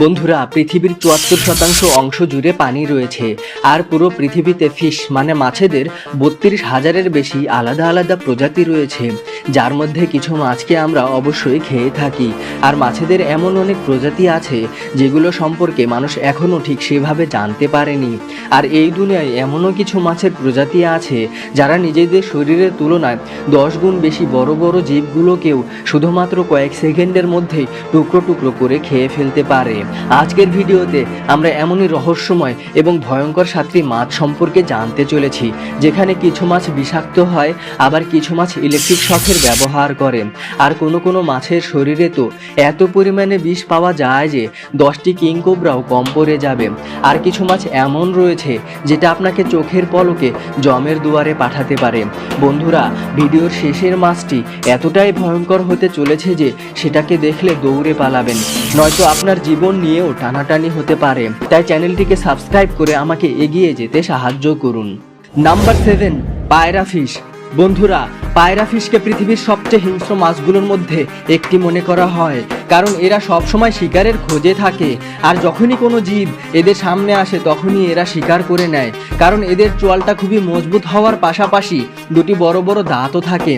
বন্ধুরা, পৃথিবীর চুয়াত্তর শতাংশ অংশ জুড়ে পানি রয়েছে, আর পুরো পৃথিবীতে ফিশ মানে মাছেদের বত্রিশ হাজারের বেশি আলাদা আলাদা প্রজাতি রয়েছে, যার মধ্যে কিছু মাছকে আমরা অবশ্যই খেয়ে থাকি। আর মাছেদের এমন অনেক প্রজাতি আছে, যেগুলো সম্পর্কে মানুষ এখনও ঠিক সেভাবে জানতে পারেনি। আর এই দুনিয়ায় এমনও কিছু মাছের প্রজাতি আছে, যারা নিজেদের শরীরের তুলনায় দশ গুণ বেশি বড় বড় জীবগুলোকেও শুধুমাত্র কয়েক সেকেন্ডের মধ্যেই টুকরো টুকরো করে খেয়ে ফেলতে পারে। আজকের ভিডিওতে আমরা এমনই রহস্যময় এবং ভয়ঙ্কর সাতটি মাছ সম্পর্কে জানতে চলেছি, যেখানে কিছু মাছ বিষাক্ত হয়, আবার কিছু মাছ ইলেকট্রিক শখের ব্যবহার করে। আর কোনো কোনো মাছের শরীরে তো এত পরিমাণে বিষ পাওয়া যায় যে দশটি কিংকোবরাও কম পড়ে যাবে। আর কিছু মাছ এমন রয়েছে যেটা আপনাকে চোখের পলকে জমের দুয়ারে পাঠাতে পারে। বন্ধুরা, ভিডিওর শেষের মাছটি এতটাই ভয়ঙ্কর হতে চলেছে যে সেটাকে দেখলে দৌড়ে পালাবেন। নয়তো আপনার জীবন নিয়েও টানাটানি হতে পারে। তাই চ্যানেলটিকে সাবস্ক্রাইব করে আমাকে এগিয়ে যেতে সাহায্য করুন। Number seven, piranha fish. বন্ধুরা পায়রা ফিশকে পৃথিবীর সবচেয়ে হিংস্র মাছগুলোর মধ্যে একটি মনে করা হয়, কারণ এরা সবসময় শিকারের খোঁজে থাকে। আর যখনই কোনো জীব এদের সামনে আসে, তখনই এরা শিকার করে নেয়, কারণ এদের চোয়ালটা খুবই মজবুত হওয়ার পাশাপাশি দুটি বড় বড় দাঁতও থাকে,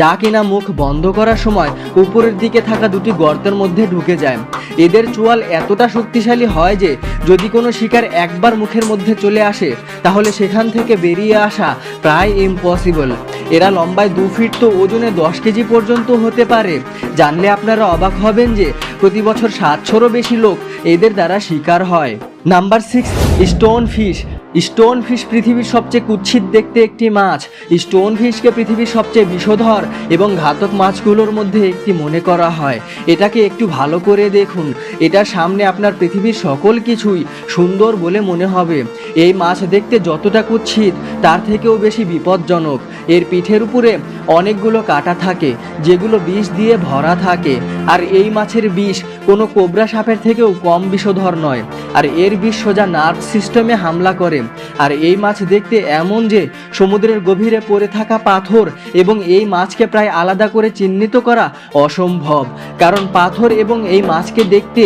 যা কিনা মুখ বন্ধ করার সময় উপরের দিকে থাকা দুটি গর্তের মধ্যে ঢুকে যায়। এদের চোয়াল এতটা শক্তিশালী হয় যে, যদি কোনো শিকার একবার মুখের মধ্যে চলে আসে, তাহলে সেখান থেকে বেরিয়ে আসা প্রায় ইম্পসিবল এরা লম্বায় দু ফিট তো ওজনে দশ কেজি পর্যন্ত হতে পারে। জানলে আপনারা অবাক হবেন যে প্রতি বছর সাতশোরও বেশি লোক এদের দ্বারা শিকার হয়। Number six, stone fish. Stone fish পৃথিবীর সবচেয়ে কুচ্ছিত দেখতে একটি মাছ। স্টোন ফিশকে পৃথিবীর সবচেয়ে বিষধর এবং ঘাতক মাছগুলোর মধ্যে একটি মনে করা হয়। এটাকে একটু ভালো করে দেখুন। এটার সামনে আপনার পৃথিবীর সকল কিছুই সুন্দর বলে মনে হবে। এই মাছ দেখতে যতটা কুচ্ছিত, তার থেকেও বেশি বিপজ্জনক। এর পিঠের উপরে অনেকগুলো কাটা থাকে, যেগুলো বিষ দিয়ে ভরা থাকে। আর এই মাছের বিষ কোনো কোবরা সাপের থেকেও কম বিষধর নয়। আর এর বিষ সোজা নার্ভ সিস্টেমে হামলা করে। আর এই মাছ দেখতে এমন যে সমুদ্রের গভীরে পড়ে থাকা পাথর এবং এই মাছকে প্রায় আলাদা করে চিহ্নিত করা অসম্ভব। কারণ পাথর এবং এই মাছকে দেখতে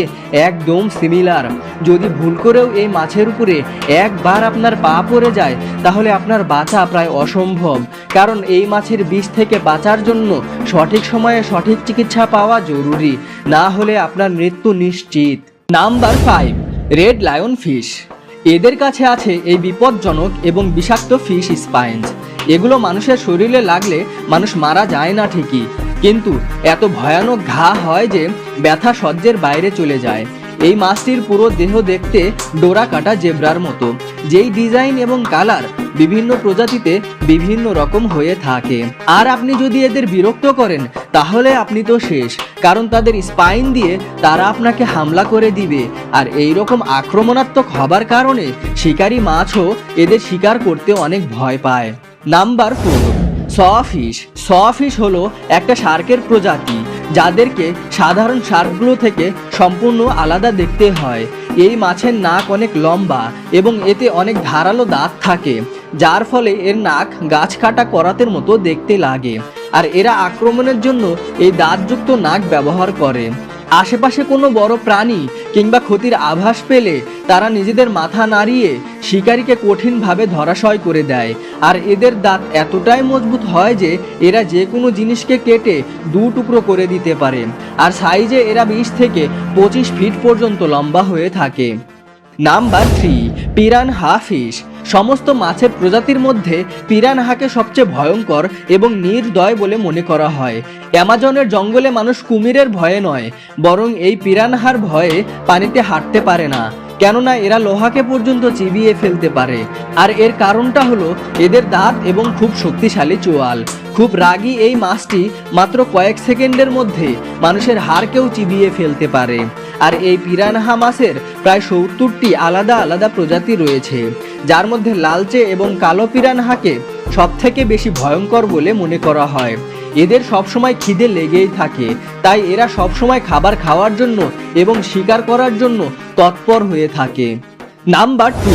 একদম সিমিলার যদি ভুল করেও এই মাছের উপরে একবার আপনার পা পড়ে যায়, তাহলে আপনার বাঁচা প্রায় অসম্ভব। কারণ এই মাছের বিষ থেকে বাঁচার জন্য সঠিক সময়ে সঠিক চিকিৎসা পাওয়া জরুরি। না হলে আপনার মৃত্যু নিশ্চিত। Number five red lion fish এদের কাছে আছে এই বিপজ্জনক এবং বিষাক্ত ফিশ স্পাইন্স এগুলো মানুষের শরীরে লাগলে মানুষ মারা যায় না ঠিকই। কিন্তু এত ভয়ানক ঘা হয় যে ব্যথা সহ্যের বাইরে চলে যায়। এই মাছটির পুরো দেহ দেখতে ডোরা কাটা জেব্রার মতো। যেই ডিজাইন এবং কালার বিভিন্ন প্রজাতিতে বিভিন্ন রকম হয়ে থাকে। আর আপনি যদি এদের বিরক্ত করেন, তাহলে আপনি তো শেষ। কারণ তাদের স্পাইন দিয়ে তারা আপনাকে হামলা করে দিবে। আর এই রকম আক্রমণাত্মক হবার কারণে শিকারী মাছও এদের শিকার করতে অনেক ভয় পায়। নাম্বার ফোর সফিশ সফিশ হলো একটা শার্কের প্রজাতি, যাদেরকে সাধারণ শার্কগুলো থেকে সম্পূর্ণ আলাদা দেখতে হয়। এই মাছের নাক অনেক লম্বা এবং এতে অনেক ধারালো দাঁত থাকে। যার ফলে এর নাক গাছ কাটা করাতের মতো দেখতে লাগে। আর এরা আক্রমণের জন্য এই দাঁতযুক্ত নাক ব্যবহার করে। আশেপাশে কোনো বড় প্রাণী কিংবা ক্ষতির আভাস পেলে তারা নিজেদের মাথা নাড়িয়ে শিকারীকে কঠিনভাবে ধরাশয় করে দেয়। আর এদের দাঁত এতটাই মজবুত হয় যে এরা যে কোনো জিনিসকে কেটে দু টুকরো করে দিতে পারে। আর সাইজে এরা বিশ থেকে পঁচিশ ফিট পর্যন্ত লম্বা হয়ে থাকে। নাম্বার থ্রি, পিরান ফিশ সমস্ত মাছের প্রজাতির মধ্যে পিরানহাকে সবচেয়ে ভয়ঙ্কর এবং নির্দয় বলে মনে করা হয়। অ্যামাজনের জঙ্গলে মানুষ কুমিরের ভয়ে নয়, বরং এই পিরানহার ভয়ে পানিতে হাঁটতে পারে না। কেননা এরা লোহাকে পর্যন্ত চিবিয়ে ফেলতে পারে। আর এর কারণটা হলো এদের দাঁত এবং খুব শক্তিশালী চোয়াল। খুব রাগী এই মাছটি মাত্র কয়েক সেকেন্ডের মধ্যে মানুষের হাড়কেও চিবিয়ে ফেলতে পারে। আর এই পিরানহা মাছের প্রায় সত্তরটি আলাদা আলাদা প্রজাতি রয়েছে। যার মধ্যে লালচে এবং কালো পিরানহাকে সবথেকে বেশি ভয়ঙ্কর বলে মনে করা হয়। এদের সবসময় খিদে লেগেই থাকে। তাই এরা সবসময় খাবার খাওয়ার জন্য এবং শিকার করার জন্য তৎপর হয়ে থাকে। Number two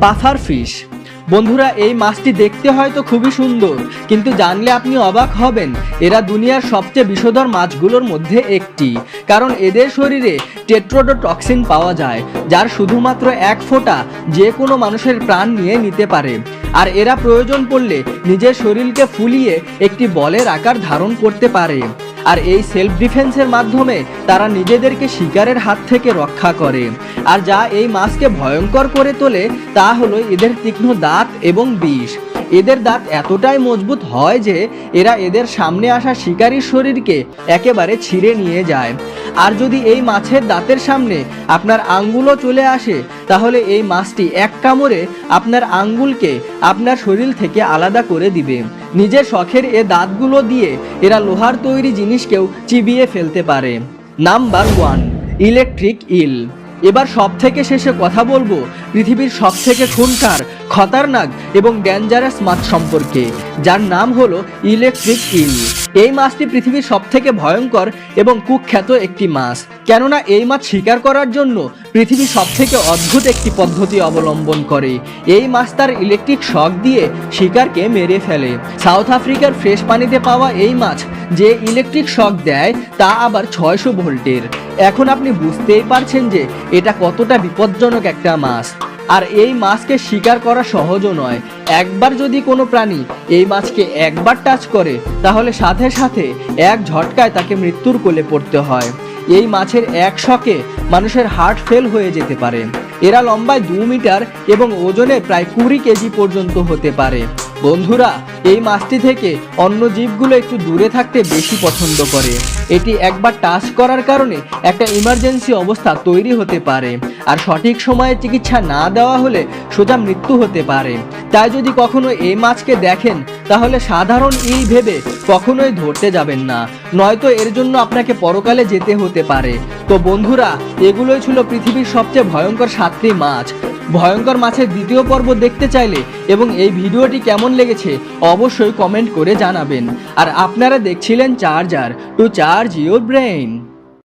puffer fish. বন্ধুরা, এই মাছটি দেখতে হয়তো খুবই সুন্দর, কিন্তু জানলে আপনি অবাক হবেন। এরা দুনিয়ার সবচেয়ে বিষধর মাছগুলোর মধ্যে একটি, কারণ এদের শরীরে টেট্রোডোটক্সিন পাওয়া যায়, যার শুধুমাত্র এক ফোঁটা যে কোনো মানুষের প্রাণ নিয়ে নিতে পারে। আর এরা প্রয়োজন পড়লে নিজের শরীরকে ফুলিয়ে একটি বলের আকার ধারণ করতে পারে। আর এই সেলফ ডিফেন্সের মাধ্যমে তারা নিজেদেরকে শিকারের হাত থেকে রক্ষা করে। আর যা এই মাছকে ভয়ঙ্কর করে তোলে, তা হলো এদের তীক্ষ্ণ দাঁত এবং বিষ। এদের দাঁত এতটাই মজবুত হয় যে এরা এদের সামনে আসা শিকারীর শরীরকে একেবারে ছিঁড়ে নিয়ে যায়। আর যদি এই মাছের দাঁতের সামনে আপনার আঙ্গুলও চলে আসে, তাহলে এই মাছটি এক কামড়ে আপনার আঙ্গুলকে আপনার শরীর থেকে আলাদা করে দিবে। নিজের শখের এ দাঁতগুলো দিয়ে এরা লোহার তৈরি জিনিসকেও চিবিয়ে ফেলতে পারে। Number one, electric eel. এবার সব থেকে শেষে কথা বলব পৃথিবীর সব থেকে খুনকার, খতারনাক এবং ডেঞ্জারাস মাছ সম্পর্কে, যার নাম হলো ইলেকট্রিক ইল এই মাছটি পৃথিবীর সব থেকে ভয়ঙ্কর এবং কুখ্যাত একটি মাছ। কেননা এই মাছ শিকার করার জন্য পৃথিবী সব থেকে অদ্ভুত একটি পদ্ধতি অবলম্বন করে। এই মাছ তার ইলেকট্রিক শক দিয়ে শিকারকে মেরে ফেলে। সাউথ আফ্রিকার ফ্রেশ পানিতে পাওয়া এই মাছ যে ইলেকট্রিক শক দেয়, তা আবার ছয়শো ভোল্টের। এখন আপনি বুঝতেই পারছেন যে এটা কতটা বিপজ্জনক একটা মাছ। আর এই মাছকে শিকার করা সহজও নয়। একবার যদি কোনো প্রাণী এই মাছকে একবার টাচ করে, তাহলে সাথে সাথে এক ঝটকায় তাকে মৃত্যুর কোলে পড়তে হয়। এই মাছের এক শকে মানুষের হার্ট ফেল হয়ে যেতে পারে। এরা লম্বায় দু মিটার এবং ওজনে প্রায় কুড়ি কেজি পর্যন্ত হতে পারে। বন্ধুরা, এই মাছটি থেকে অন্য জীবগুলো একটু দূরে থাকতে বেশি পছন্দ করে। এটি একবার টাচ করার কারণে একটা ইমার্জেন্সি অবস্থা তৈরি হতে পারে। আর সঠিক সময়ে চিকিৎসা না দেওয়া হলে সোজা মৃত্যু হতে পারে। তাই যদি কখনো এই মাছকে দেখেন, তাহলে সাধারণ ইল ভেবে কখনোই ধরতে যাবেন না। নয়তো এর জন্য আপনাকে পরকালে যেতে হতে পারে। তো বন্ধুরা, এগুলোই ছিল পৃথিবীর সবচেয়ে ভয়ঙ্কর সাতটি মাছ। ভয়ঙ্কর মাছের দ্বিতীয় পর্ব দেখতে চাইলে এবং এই ভিডিওটি কেমন লেগেছে অবশ্যই কমেন্ট করে জানাবেন। আর আপনারা দেখছিলেন charger to charge your brain